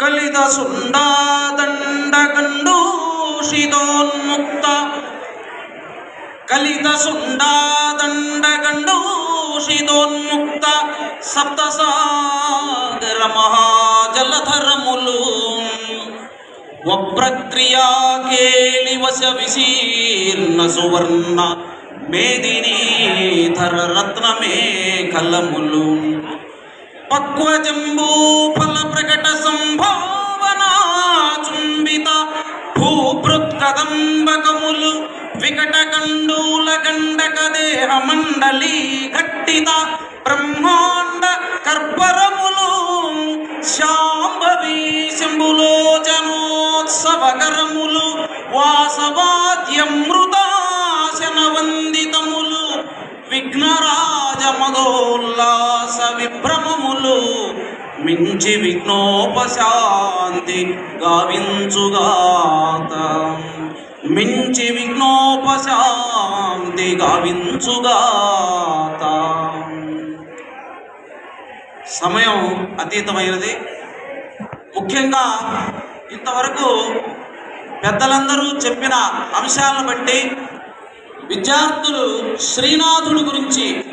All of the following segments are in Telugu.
കലിത സുണ്ടാദണ്ഡ കണ്ടൂഷിതോന്മുക്ത കലിത സുണ്ടാദണ്ഡ കണ്ടൂഷിതോന്മുക്ത സപ്തസാഗര മഹാജലധരമുലൂ വപ്രക്രിയാ കേളിവശ വിശീർണ സുവർണ മേദിനീധര രത്നമേഖലമുലു പക്വജംബൂഫല ప్రకట భూపృత్కదంబకములు చుంబిత భూభృత్కదంబకములు వికట కండూల గండక దేహ మండలి ఘట్టిత బ్రహ్మాండ కర్పరములు శాంభవి శంభులోచనోత్సవకరములు వాసవాద్యమృతాశన వందితములు విఘ్నరాజ మదోల్లాస విభ్రమములు మించి విఘ్నోపశాంతి గావించుగాత మించి విఘ్నోపశాంతి గావించుగాత సమయం అతీతమైనది. ముఖ్యంగా ఇంతవరకు పెద్దలందరూ చెప్పిన అంశాలను బట్టి విద్యార్థులు శ్రీనాథుడు గురించి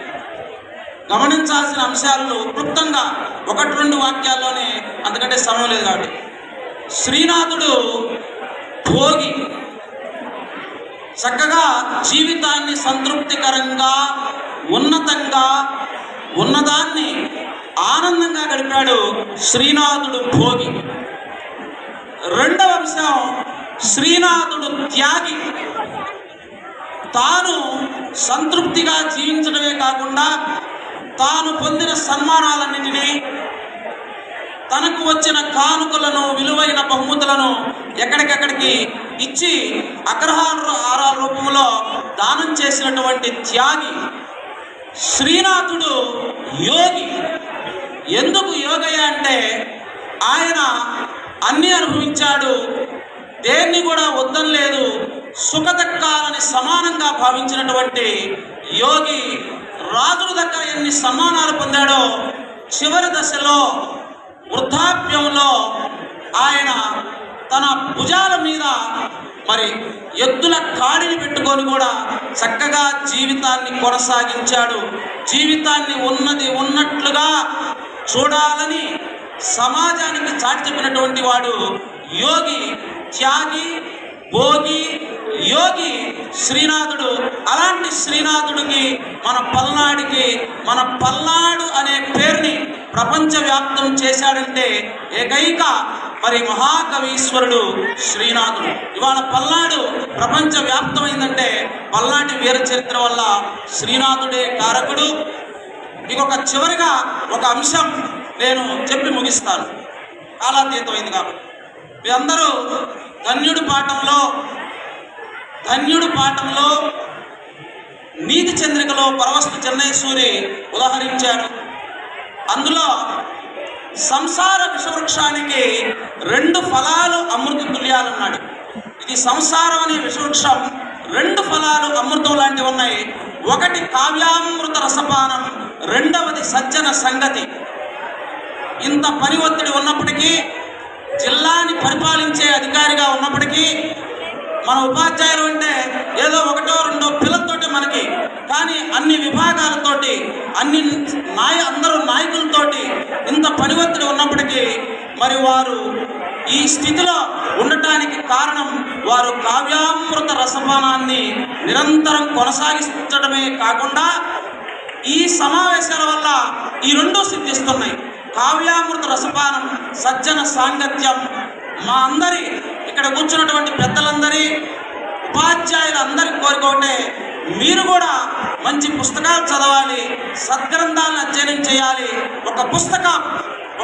గమనించాల్సిన అంశాలను క్లుప్తంగా ఒకటి రెండు వాక్యాల్లోనే అందుకంటే సమయం లేదు కాబట్టి. శ్రీనాథుడు భోగి. చక్కగా జీవితాన్ని సంతృప్తికరంగా ఉన్నతంగా ఉన్నదాన్ని ఆనందంగా గడిపాడు శ్రీనాథుడు భోగి. రెండవ అంశం శ్రీనాథుడు త్యాగి. తాను సంతృప్తిగా జీవించడమే కాకుండా తాను పొందిన సన్మానాలన్నింటినీ తనకు వచ్చిన కానుకలను విలువైన బహుమతులను ఎక్కడికెక్కడికి ఇచ్చి అగ్రహార ఆరాల రూపంలో దానం చేసినటువంటి త్యాగి శ్రీనాథుడు యోగి. ఎందుకు యోగయ్య అంటే ఆయన అన్నీ అనుభవించాడు దేన్ని కూడా వద్దం లేదు సుఖదక్కాలని సమానంగా భావించినటువంటి యోగి రాజుల దగ్గర ఎన్ని సన్మానాలు పొందాడో చివరి దశలో వృద్ధాప్యంలో ఆయన తన భుజాల మీద మరి ఎద్దుల కాడిని పెట్టుకొని కూడా చక్కగా జీవితాన్ని కొనసాగించాడు. జీవితాన్ని ఉన్నది ఉన్నట్లుగా చూడాలని సమాజానికి చాటి చెప్పినటువంటి వాడు యోగి త్యాగి భోగి యోగి శ్రీనాథుడు. అలాంటి శ్రీనాథుడికి మన పల్నాడికి మన పల్నాడు అనే పేరుని ప్రపంచవ్యాప్తం చేశాడంటే ఏకైక మరి మహాకవీశ్వరుడు శ్రీనాథుడు. ఇవాళ పల్నాడు ప్రపంచ వ్యాప్తమైందంటే పల్నాటి వీర చరిత్ర వల్ల శ్రీనాథుడే కారకుడు. ఇంకొక చివరిగా ఒక అంశం నేను చెప్పి ముగిస్తాను. కాలాతీతమైంది కాబట్టి. మీ అందరూ ధన్యుడు పాఠంలో ధన్యుడు పాఠంలో నీతి చంద్రికలో పరవస్తు చెన్నై సూరి ఉదాహరించాడు. అందులో సంసార విషవృక్షానికి రెండు ఫలాలు అమృత తుల్యాలన్నాడు ఇది సంసారం అనే విషవృక్షం రెండు ఫలాలు అమృతం లాంటివి ఉన్నాయి. ఒకటి కావ్యామృత రసపానం రెండవది సజ్జన సంగతి. ఇంత పని ఒత్తిడి ఉన్నప్పటికీ అధికారిగా ఉన్నప్పటికీ మన ఉపాధ్యాయులు అంటే ఏదో ఒకటో రెండో పిల్లలతోటి మనకి కానీ అన్ని విభాగాలతోటి అన్ని నాయ అందరూ నాయకులతోటి ఇంత పని ఉన్నప్పటికీ మరి వారు ఈ స్థితిలో ఉండటానికి కారణం వారు కావ్యామృత రసపానాన్ని నిరంతరం కొనసాగించడమే కాకుండా ఈ సమావేశాల వల్ల ఈ రెండు సిద్ధిస్తున్నాయి. కావ్యామృత రసపానం సజ్జన సాంగత్యం మా అందరి ఇక్కడ కూర్చున్నటువంటి పెద్దలందరి ఉపాధ్యాయులందరి కోరిక కోరుకుంటే మీరు కూడా మంచి పుస్తకాలు చదవాలి సద్గ్రంథాలను అధ్యయనం చేయాలి ఒక పుస్తకం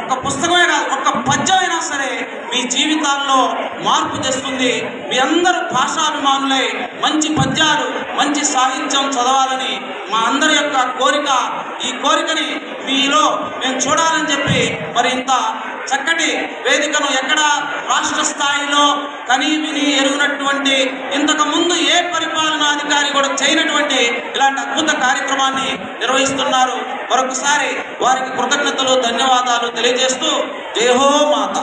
ఒక పుస్తకమే కాదు ఒక పద్యమైనా సరే మీ జీవితాల్లో మార్పు తెస్తుంది. మీ అందరూ భాషాభిమానులై మంచి పద్యాలు మంచి సాహిత్యం చదవాలని మా అందరి యొక్క కోరిక. ఈ కోరికని మీలో మేము చూడాలని చెప్పి మరి ఇంత చక్కటి వేదికను ఎక్కడ రాష్ట్ర స్థాయిలో కని విని ఎరుగునటువంటి ఇంతకు ముందు ఏ పరిపాలనాధికారి కూడా చేయనటువంటి ఇలాంటి అద్భుత కార్యక్రమాన్ని నిర్వహిస్తున్నారు. మరొకసారి వారికి కృతజ్ఞతలు ధన్యవాదాలు తెలియజేస్తూ జయహో మాత.